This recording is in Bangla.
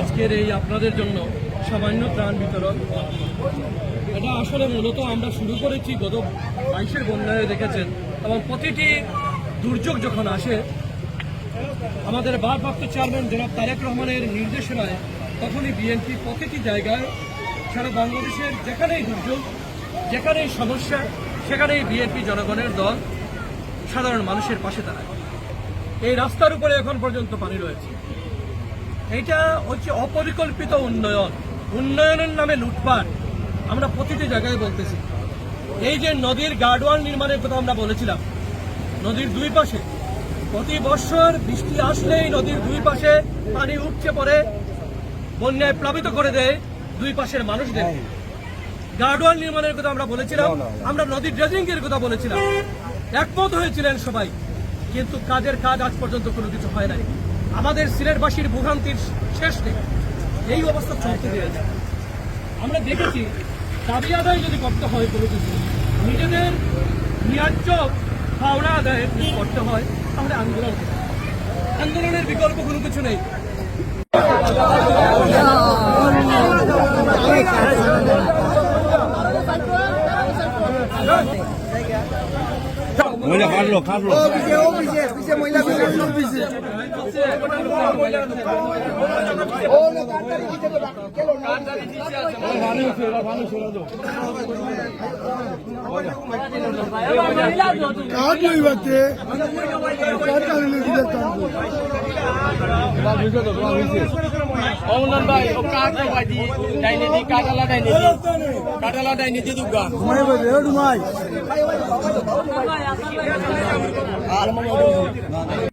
আজকের এই আপনাদের জন্য সামান্য ত্রাণ বিতরণ। এটা আসলে মূলত আমরা শুরু করেছি গত বাইশের বন্যায় দেখেছেন। এবং প্রতিটি দুর্যোগ যখন আসে আমাদের ভারপ্রাপ্ত চেয়ারম্যান জনাব তারেক রহমানের নির্দেশনায় তখনই বিএনপি প্রতিটি জায়গায় সারা বাংলাদেশের যেখানেই দুর্যোগ, যেখানেই সমস্যা, সেখানেই বিএনপি জনগণের দল সাধারণ মানুষের পাশে দাঁড়ায়। এই রাস্তার উপরে এখন পর্যন্ত পানি রয়েছে। এটা হচ্ছে অপরিকল্পিত উন্নয়ন। উন্নয়নের নামে লুটপাট। আমরা প্রতিটি জায়গায় বলতেছি। এই যে নদীর গার্ডওয়াল নির্মাণের কথা আমরা বলেছিলাম, নদীর দুই পাশে প্রতি বছর বৃষ্টি আসলেই নদীর দুই পাশে পানি উঠছে পড়ে বন্যায় প্লাবিত করে দেয় দুই পাশের মানুষদের। গার্ডওয়াল নির্মাণের কথা আমরা বলেছিলাম আমরা নদী ড্রেজিং এর কথা বলেছিলাম। একমত হয়েছিলেন সবাই কিন্তু কাজের কাজ আজ পর্যন্ত কোনো কিছু হয় নাই। আমাদের সিলেটবাসীর ভোগান্তির শেষ নেই এই অবস্থা চলতে দিয়েছে আমরা দেখেছি দাবি আদায় যদি করতে হয় কোনো কিছু নিজেদের ন্যায্য পাওনা আদায় করতে হয় তাহলে আন্দোলন আন্দোলনের বিকল্প কোনো কিছু নেই। কাট লই বাতে কাট লই দিতে অমন ভাই ও কাঠ বাজি ডাইনে দি কাটালা ডাইনে দি কাটালা ডাইনে দি দুগা ঘুমাই বাজে ও आलम